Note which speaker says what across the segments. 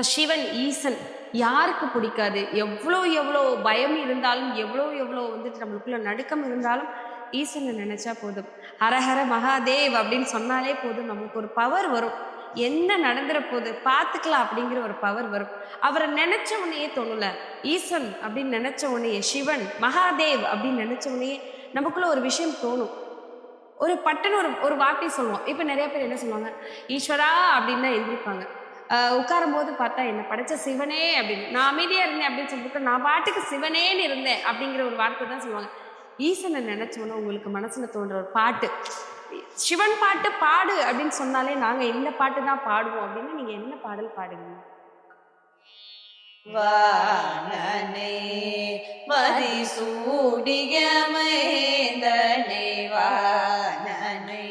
Speaker 1: சிவன் ஈசன். யாருக்கு பிடிக்காது? எவ்வளோ எவ்வளோ பயம் இருந்தாலும் எவ்வளோ எவ்வளோ வந்துட்டு நம்மளுக்குள்ள நடுக்கம் இருந்தாலும் ஈசனை நினைச்சா போதும். ஹரஹர மகாதேவ் அப்படின்னு சொன்னாலே போதும். நமக்கு ஒரு பவர் வரும். என்ன நடந்துற போகுது பார்த்துக்கலாம் அப்படிங்கிற ஒரு பவர் வரும். அவரை நினைச்ச உடனேயே தோணல ஈசன் அப்படின்னு நினைச்ச உடனே சிவன் மகாதேவ் அப்படின்னு நினைச்ச உடனே நமக்குள்ள ஒரு விஷயம் தோணும். ஒரு பட்டன் ஒரு ஒரு வார்த்தை சொல்லுவோம். இப்போ நிறைய பேர் என்ன சொல்லுவாங்க? ஈஸ்வரா அப்படின்னு தான் எழுதிருப்பாங்க உட்காரும் போது பார்த்தா என்ன படைச்ச சிவனே அப்படின்னு. நான் அமைதியாக இருந்தேன் அப்படின்னு சொல்லிட்டு நான் பாட்டுக்கு சிவனேன்னு இருந்தேன் அப்படிங்கிற ஒரு வார்த்தை தான் சொல்லுவாங்க. ஈசனை நினைச்சோன்னா உங்களுக்கு மனசுல தோன்ற ஒரு பாட்டு சிவன் பாட்டு பாடு அப்படின்னு சொன்னாலே நாங்கள் இந்த பாட்டு தான் பாடுவோம் அப்படின்னு நீங்கள் என்ன பாடல் பாடுவீங்க?
Speaker 2: வானனே மதிசூடிய மைந்தனே வானனே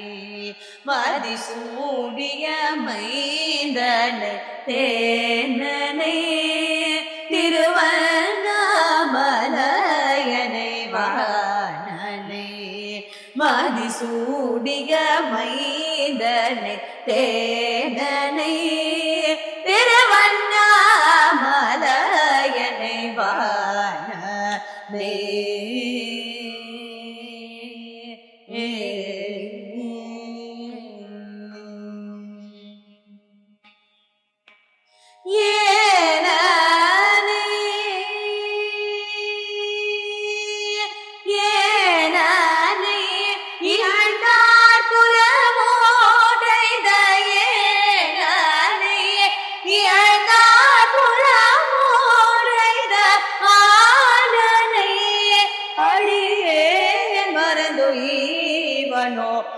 Speaker 2: மதிசூடிய மைந்தனே தேனனே திருவண்ணாமலையனை வானனே மதிசூடிய மைந்தனை தேனனை.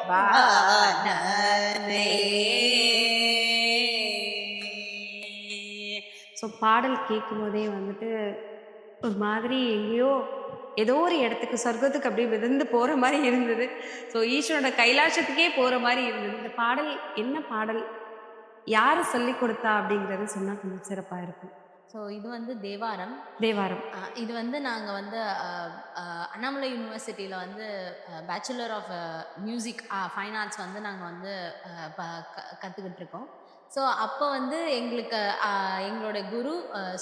Speaker 2: மறந்து
Speaker 1: ஸோ பாடல் கேட்கும் போதே வந்துட்டு ஒரு மாதிரி எங்கேயோ ஏதோ ஒரு இடத்துக்கு சொர்க்கத்துக்கு அப்படியே மிதந்து போகிற மாதிரி இருந்தது ஸோ ஈஸ்வரோட கைலாசத்துக்கே போகிற மாதிரி இருந்தது இந்த பாடல் என்ன பாடல் யார் சொல்லி கொடுத்தா அப்படிங்கிறது சொன்னால் கொஞ்சம் சிறப்பாக இருக்கும்
Speaker 3: ஸோ இது வந்து தேவாரம்.
Speaker 1: தேவாரம்.
Speaker 3: இது வந்து நாங்கள் வந்து அண்ணாமலை யூனிவர்சிட்டியில் வந்து bachelor of music fine arts வந்து நாங்கள் வந்து அஹ், ப- க- கத்துக்கிட்டு இருக்கோம் ஸோ அப்போ வந்து எங்களுக்கு எங்களோட குரு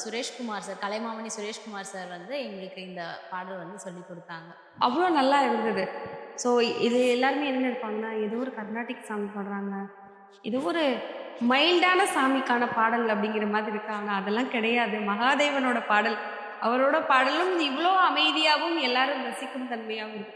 Speaker 3: சுரேஷ்குமார் சார் கலைமாமணி சுரேஷ்குமார் சார் வந்து எங்களுக்கு இந்த பாடல் வந்து சொல்லி கொடுத்தாங்க.
Speaker 1: அவ்வளோ நல்லா இருந்தது. ஸோ இது எல்லாருமே என்ன நினைப்பாங்கன்னா ஏதோ ஒரு கர்நாடிக் சாமி பாடுறாங்க. ஏதோ ஒரு மைல்டான சாமிக்கான பாடல் அப்படிங்கிற மாதிரி இருக்காங்க. அதெல்லாம் கிடையாது. மகாதேவனோட பாடல். அவரோட பாடலும் இவ்வளோ அமைதியாகவும் எல்லாரும் ரசிக்கும் தன்மையாகவும் இருக்கும்